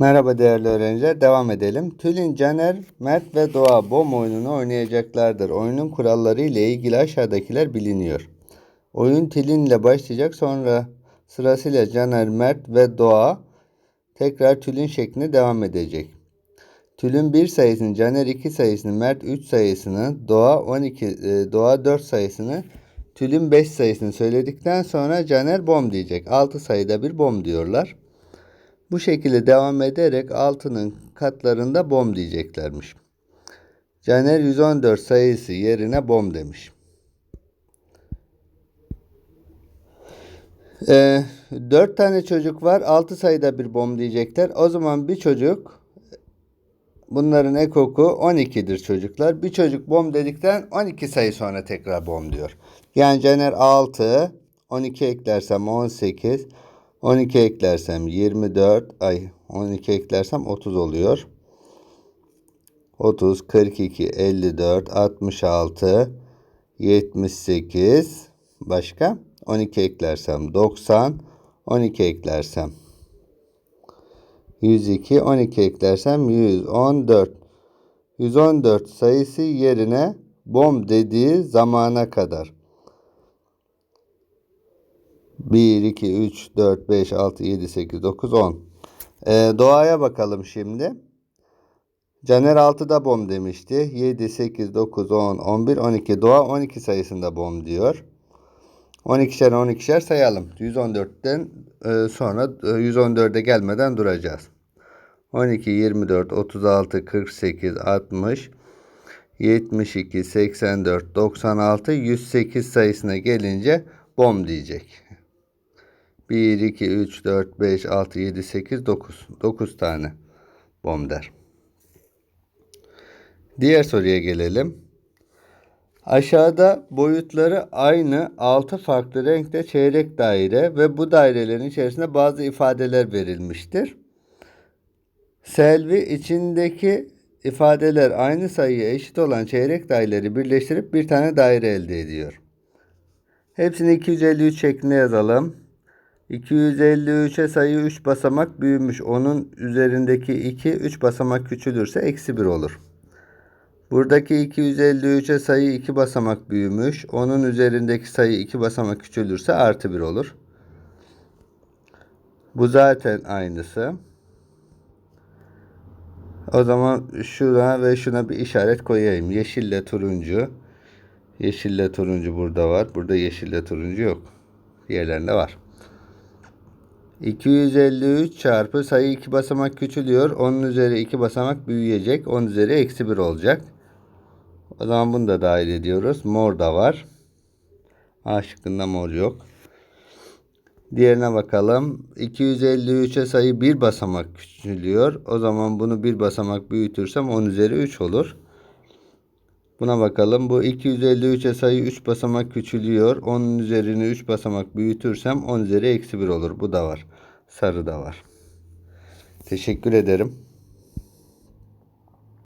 Merhaba değerli öğrenciler. Devam edelim. Tülin, Caner, Mert ve Doğa BOM oyununu oynayacaklardır. Oyunun kuralları ile ilgili aşağıdakiler biliniyor. Oyun Tülin ile başlayacak. Sonra sırasıyla Caner, Mert ve Doğa tekrar Tülin şeklinde devam edecek. Tülin 1 sayısını, Caner 2 sayısını, Mert 3 sayısını, Doğa 12 e, Doğa 4 sayısını, Tülin 5 sayısını söyledikten sonra Caner bom diyecek. 6 sayıda bir bom diyorlar. Bu şekilde devam ederek altının katlarında bom diyeceklermiş. Caner 114 sayısı yerine bom demiş. Ee, 4 tane çocuk var. 6 sayıda bir bom diyecekler. O zaman bir çocuk bunların ekoku 12'dir çocuklar. Bir çocuk bom dedikten 12 sayı sonra tekrar bom diyor. Yani Caner 6, 12 eklersem 18, 12 eklersem 24, ay 12 eklersem 30 oluyor. 30, 42, 54, 66, 78, başka? 12 eklersem 90, 12 eklersem 102, 12 eklersem 114. 114 sayısı yerine bom dediği zamana kadar. 1, 2, 3, 4, 5, 6, 7, 8, 9, 10. Ee, doğaya bakalım şimdi. Caner 6'da bom demişti. 7, 8, 9, 10, 11, 12. Doğa 12 sayısında bom diyor. 12'şer 12'şer sayalım. 114'ten e, sonra e, 114'e gelmeden duracağız. 12, 24, 36, 48, 60, 72, 84, 96, 108 sayısına gelince bom diyecek. 1, 2, 3, 4, 5, 6, 7, 8, 9. 9 tane bom der. Diğer soruya gelelim. Aşağıda boyutları aynı 6 farklı renkte çeyrek daire ve bu dairelerin içerisinde bazı ifadeler verilmiştir. Selvi içindeki ifadeler aynı sayıya eşit olan çeyrek daireleri birleştirip bir tane daire elde ediyor. Hepsini 253 şeklinde yazalım. 253'e sayı 3 basamak büyümüş. Onun üzerindeki 2 3 basamak küçülürse eksi 1 olur. Buradaki 253'e sayı 2 basamak büyümüş. Onun üzerindeki sayı 2 basamak küçülürse artı 1 olur. Bu zaten aynısı. O zaman şuna ve şuna bir işaret koyayım. Yeşille turuncu. Yeşille turuncu burada var. Burada yeşille turuncu yok. Diğerlerinde var. 253 çarpı sayı 2 basamak küçülüyor. Onun üzeri 2 basamak büyüyecek. 10 üzeri eksi 1 olacak. O zaman bunu da dahil ediyoruz. Mor da var. A şıkkında mor yok. Diğerine bakalım. 253'e sayı 1 basamak küçülüyor. O zaman bunu 1 basamak büyütürsem 10 üzeri 3 olur. Buna bakalım. Bu 253'e sayı 3 basamak küçülüyor. Onun üzerini 3 basamak büyütürsem 10 üzeri eksi 1 olur. Bu da var. Sarı da var. Teşekkür ederim.